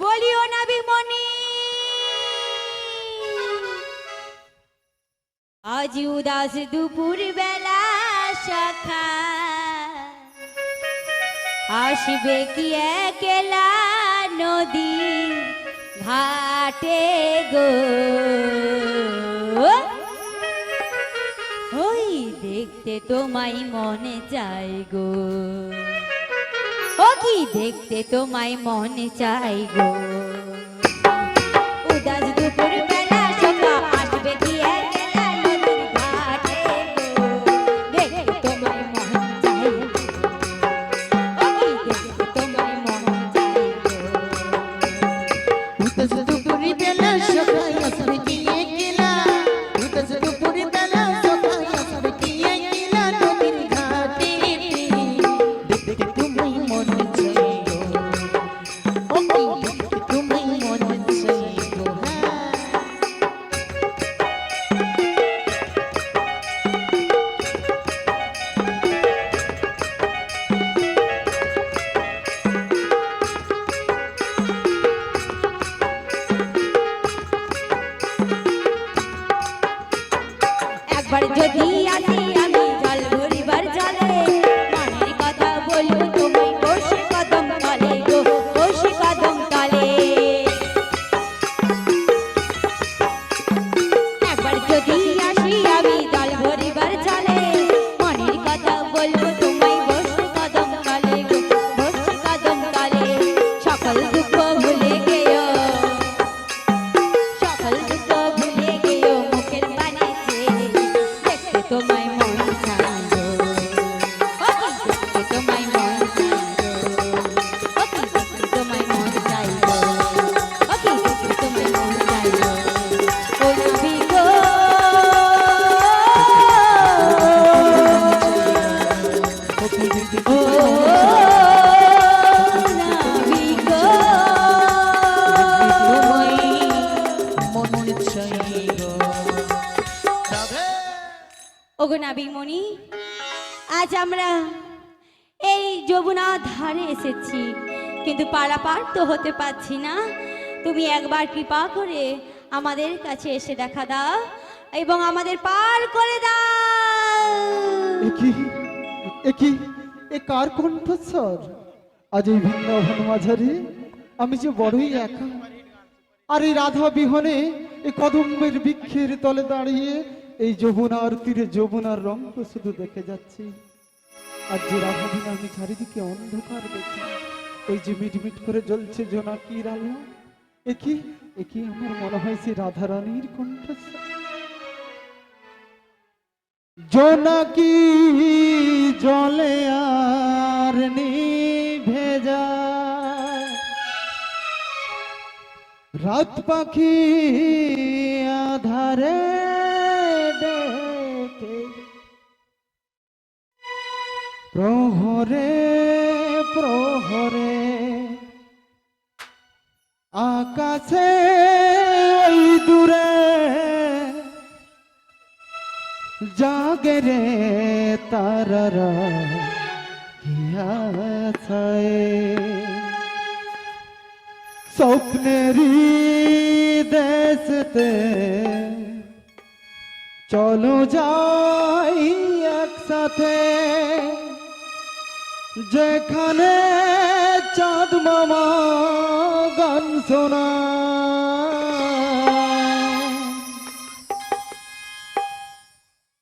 বলিও না বিমনি আজ উদাস দুপুর বেলা সখা আসবে কি একলা নদী ঘাটে গো? ওই দেখতে তোমায় মনে চাই গো। কি দেখতে তোমায় মনে চাই গো। ওগো আজ আমরা এই যমুনা ধারে এসেছি। কিন্তু পারাপার তো হতে পারছি না। তুমি একবার কৃপা করে আমাদের কাছে এসে দেখা দাও এবং আমাদের পার করে দাও। এ কার আজ এই বৃন্দাবন মাঝারে, আমি যে বড়ই একা। আর এই রাধা বিহনে এই কদম্বের বৃক্ষের তলে দাঁড়িয়ে এই যমুনার তীরে যমুনার রঙ্গ শুধু দেখে যাচ্ছি। আর যে রাধা বিনা আমি চারিদিকে অন্ধকার দেখি ওই যে মিটমিট করে জ্বলছে জোনাকির আলো একই একই আমার মনে হয় সে রাধা রানীর কণ্ঠস্বর? জোনাকি জলে আর যায় রাত পাখি আধারে প্রহরে প্রহরে। আকাশে দূরে জাগে রে তারারা হিয়াছায় দেশতে চলো যাই একসাথে। যেখানে চাঁদ মামা গান শোনা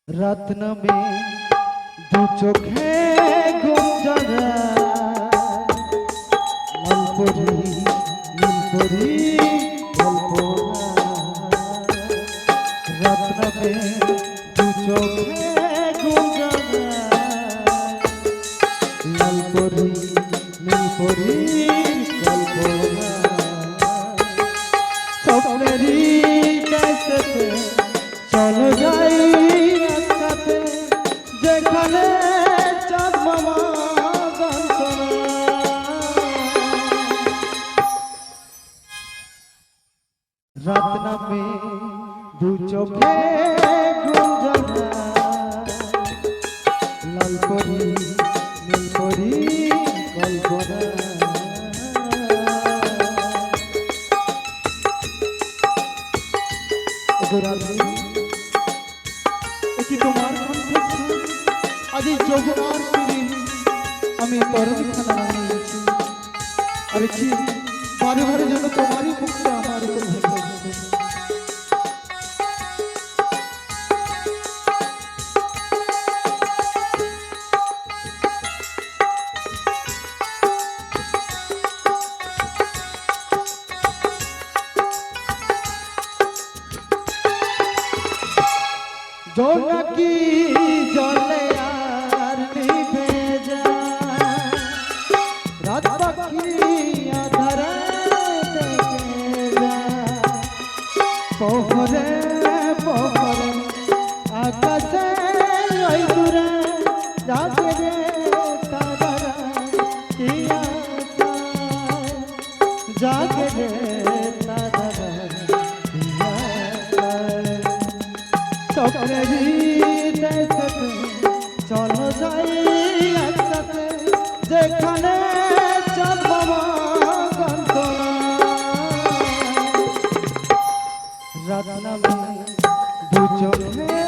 রাত নামে দু চোখে রাত নামে আজি যৌবনার তুমি আমি তরণ খেলা আমি ঠিক বারে বারে যেন তোমারই মুক্ত পোহরে পোহরে আকাশে ওই দূরে জাগে রে তারা কি আশায় জাগে রে তারা কি আশায় নামে দু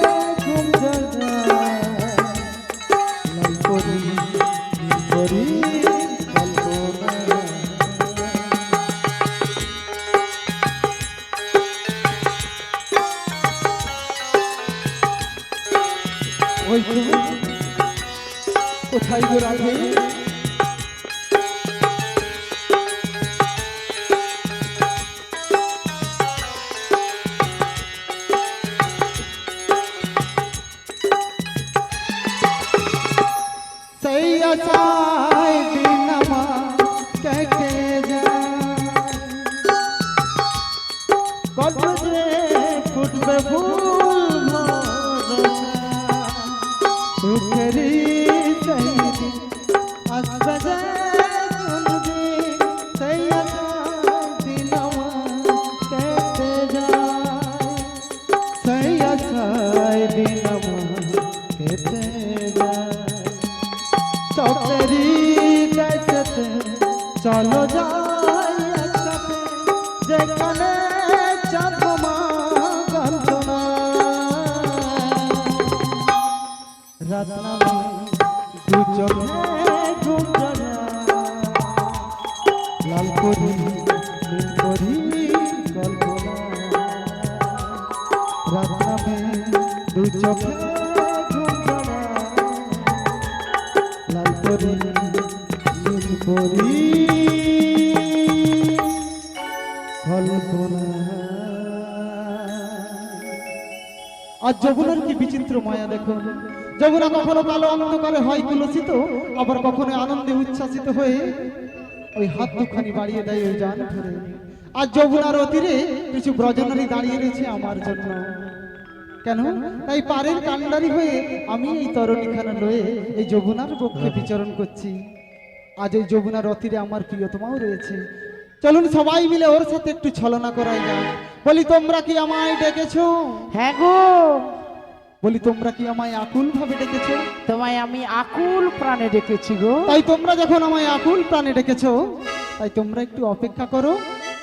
time. চকেরি দেশতে চলো যাই একসাথে যেখানে চাঁদমা গন্তনা রাত দু চোখে ঘুম লাল করি করি কল্পনা রাত দু চোখে আর যৌবনের কি বিচিত্র মায়া দেখুন? যমুনা কখনো কালো অন্ধকারে হয় কুলসিত আবার কখনো আনন্দে উচ্ছ্বাসিত হয়ে ওই হাত দুখানি বাড়িয়ে দেয় ওই জান ধরে। আর যমুনার অতীরে কিছু ব্রজনারী দাঁড়িয়ে রয়েছে আমার জন্য। কেন? তাই পারের কান্ডারি হয়ে আমি এই তরণীখানা লয়ে এই যমুনার পক্ষে বিচরণ করছি। আজ এই যমুনার অতীরে আমার প্রিয়তমাও রয়েছে। চলুন সবাই মিলে ওর সাথে একটু ছলনা করাই যাক। বলি তোমরা কি আমায় ডেকেছো? হ্যাঁ গো। বলি তোমরা কি আমায় আকুল ভাবে ডেকেছো? তোমায় আমি আকুল প্রাণে ডেকেছি গো। তাই তোমরা যখন আমায় আকুল প্রাণে ডেকেছো তাই তোমরা একটু অপেক্ষা করো।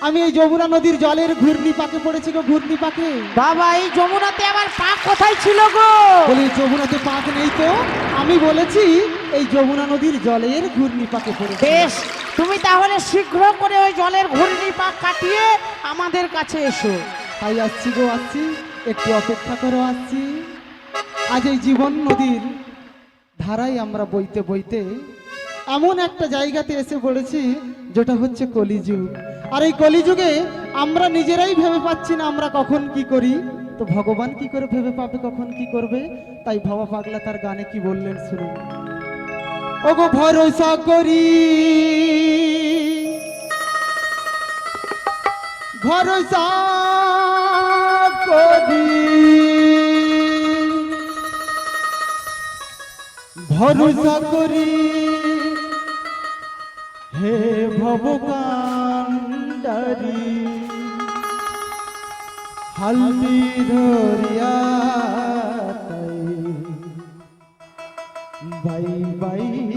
আমি এই যমুনা নদীর জলের ঘূর্ণি পাকে পড়েছি গো ঘূর্ণি পাকে বাবা এই যমুনাতে আমার পা কোথায় ছিল গো? বলি যমুনাতে পাক নেই তো? আমি বলেছি এই যমুনা নদীর জলের ঘূর্ণি পাকে পড়েছি বেশ তুমি তাহলে শীঘ্র করে ওই জলের ঘূর্ণি পাক কাটিয়ে আমাদের কাছে এসো। তাই আসছি গো, আসছি। একটু অপেক্ষা করো, আসছি। আজ এই জীবন নদীর ধারায় আমরা বইতে বইতে এমন একটা জায়গাতে এসে পড়েছি, যেটা হচ্ছে কলিযুগ। আর এই কলিযুগে আমরা নিজেরাই ভেবে পাচ্ছি না আমরা কখন কি করি। তো ভগবান কি করে ভেবে পাবে, কখন কি করবে? তাই ভাবা পাগলা তার গানে কি বললেন শুনুন। ওগো ভরসা করি। ভরসা করি। ভরসা করি। হে ভবকান্ডারি হালদি ধরিয়া বাই বাই।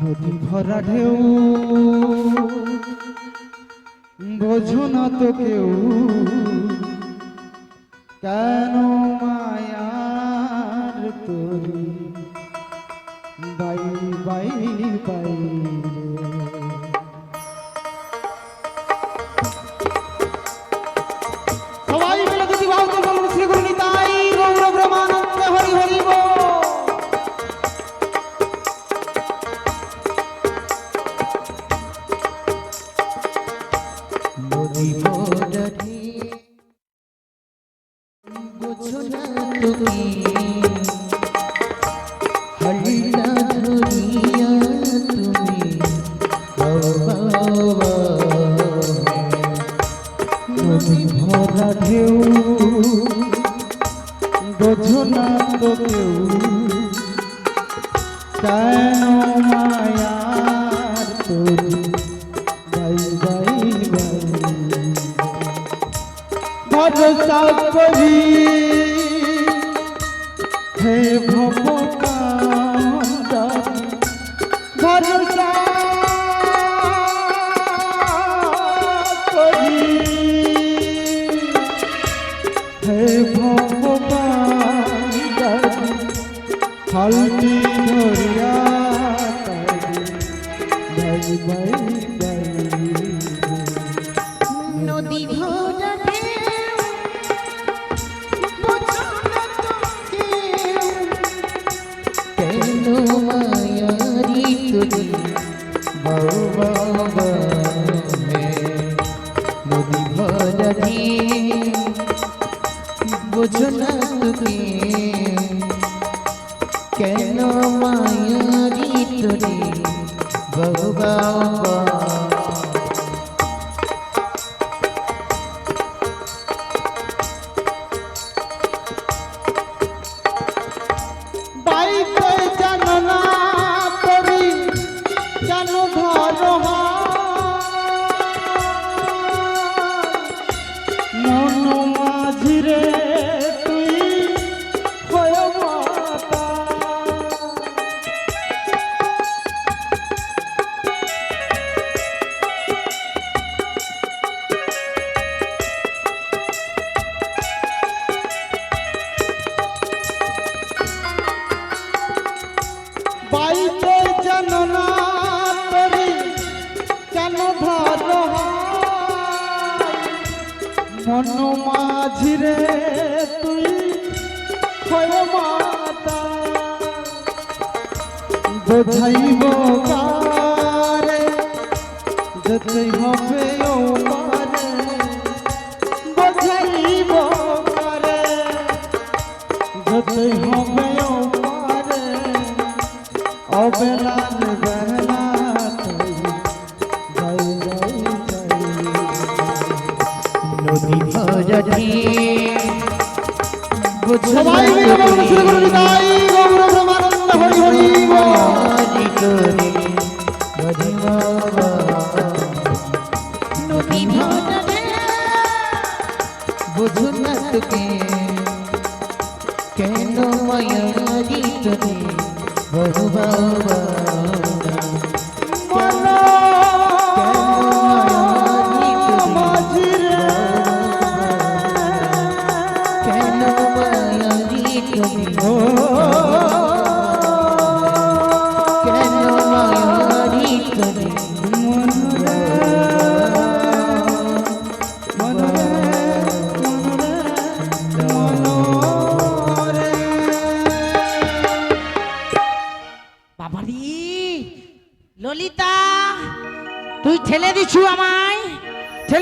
নদী ভরা ঢেউ। বোঝো না তো কেউ কেন মায়ার তোর? Bye bye bye. বোঝো না তো কেউ। কেন মায়ার তোরি বাই বাই। ভরসা করি। ধরিয়া তারি বাই সবাই মিলে শুরু করে নিতাই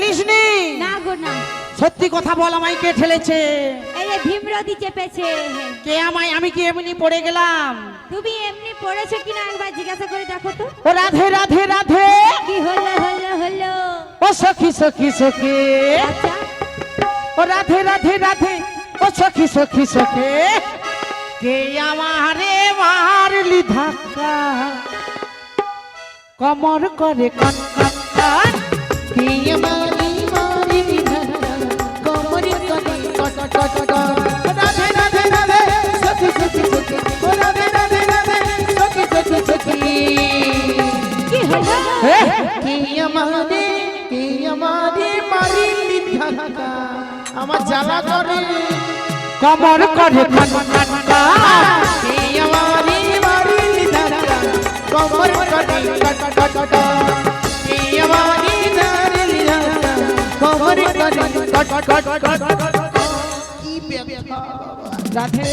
ঠেলিসনি না গো না। সত্যি কথা বল আমায় কে ঠেলেছে? এই যে ভীমরতি চেপেছে। কে আমায়? আমি কি এমনি পড়ে গেলাম? তুমি এমনি পড়েছো কিনা একবার জিজ্ঞাসা করে দেখো তো। ও রাধে রাধে রাধে। কি হলো হলো হলো? ও সখী সখী সখী। আচ্ছা। ও রাধে রাধে রাধে। ও সখী সখী সখী। কে আমারে মারলি ধাক্কা? কমর করে কন কন কন কে মারি আমারে জ্বালা করে কমর করে কে আমারে মারি ধাক্কা কট কট কে আমার লীলাটা কোমরে করে কট রাধে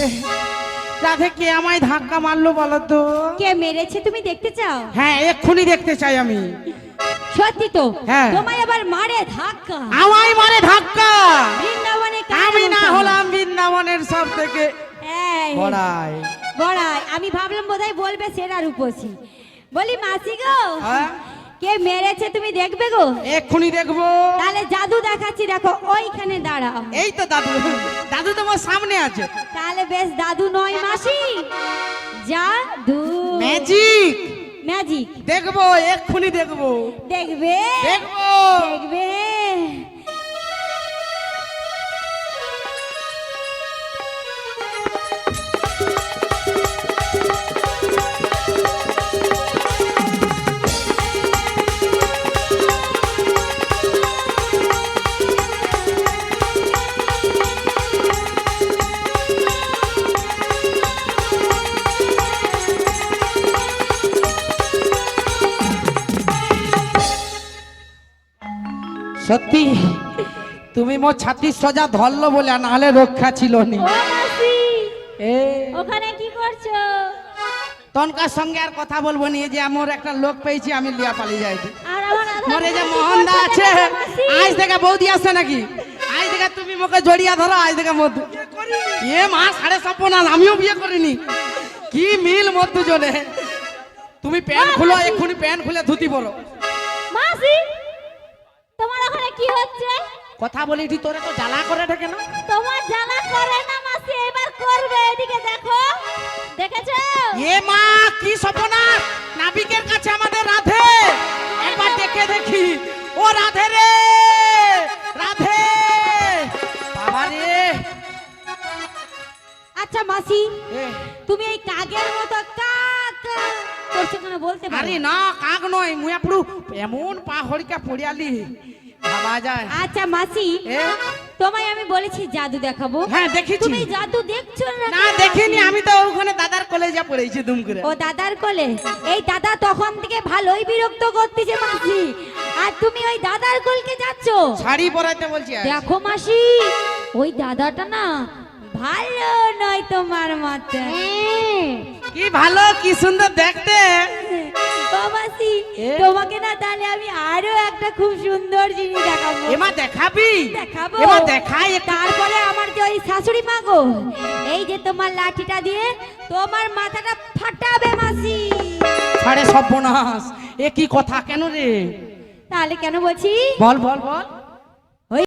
রাধে কে আমায় ধাক্কা মারলো বলো তো? কে মেরেছে তুমি দেখতে চাও? হ্যাঁ এক্ষুনি দেখতে চাই আমি। সত্যি তো? হ্যাঁ। তোমায় আবার মারে ধাক্কা? আমায় মারে ধাক্কা! বৃন্দাবনে আমি না হলাম বৃন্দাবনের সব থেকে বড়াই। বড়াই। আমি ভাবলাম বোধহয় বলবে সেরা রূপসী বলি মাসি গো হ্যাঁ? কে মেরেছে তুমি দেখবে গো? এক্ষুনি দেখব। তাহলে জাদু দেখাচ্ছি দেখো ওইখানে দাঁড়াও। এই তো দাদু দাদু তোমার সামনে আছে। তাহলে বেশ দাদু নয় মাসি। জাদু। ম্যাজিক। ম্যাজিক। দেখব এক্ষুনি দেখব। দেখবে? দেখব। দেখবে? সত্যি? তুমি মো ছাতির সজা ধরলো বলে না হলে রক্ষা ছিল নি। এ। ওখানে কি করছ? তনকার সঙ্গে আর কথা বলব নি যে আমার একটা লোক পেয়েছি আমি লিয়া পালিয়ে যাই আর আমার আধার মোরে যে কার্ডে কি মোহনদা আছে আজ থেকে বৌদি আসছে নাকি? আজ থেকে তুমি মোকে জড়িয়া ধরো আজ থেকে মধু এ মা সাড়ে সপনাল আমিও বিয়ে করিনি। কি মিল মধ্যু জনে তুমি প্যান্ট খুলো এক্ষুনি প্যান্ট খুলে ধুতি পরো। মাসি তোমার ওখানে কি হচ্ছে? কথা বলি তুই তোরে তো জ্বালা করে ঢেকে না? তোমার জানা করে না মাসি এবার করবে এদিকে দেখো। দেখেছ? এ মা কি সপনা নাবিকের কাছে আমাদের রাধে। একবার দেখে দেখি। ও রাধে রে রাধে। বাবা রে। আচ্ছা মাসি তুমি এই কাগের মতো কাক করছ কেন বলতে পারি না। কাক নয় মুয়া পুরু এমন পা হরিকা পড়িয়ালি। ভাবা যায়। আচ্ছা মাসি তোমায় আমি বলেছি জাদু দেখাবো। হ্যাঁ দেখেছি। তুমি জাদু দেখছ না না দেখিনি। আমি তো ওখানে দাদার কলেজে পড়েছি দুম করে। ও দাদার কোলে? এই দাদা তখন থেকে ভালোই বিরক্ত করতেছে মাসি। আর তুমি ওই দাদার কোলকে যাচ্ছ? শাড়ি পরাইতে বলছি দেখো মাসি ওই দাদাটা না ভালো নয় তোমার মতে। কি ভালো কি সুন্দর দেখতে। ও মাসি তোমাকে না তাহলে আমি আরও একটা খুব সুন্দর জিনিস দেখাবো। এমা দেখাবি? দেখাবো। এমা দেখাই তারপরে আমার যে ওই শাশুড়ি মা গো এই যে তোমার লাঠিটা দিয়ে তোমার মাথাটা ফাটাবে মাসি। সাড়ে সর্বনাশ। এ কি কথা কেন রে? তাহলে কেন বলছি? বল বল বল।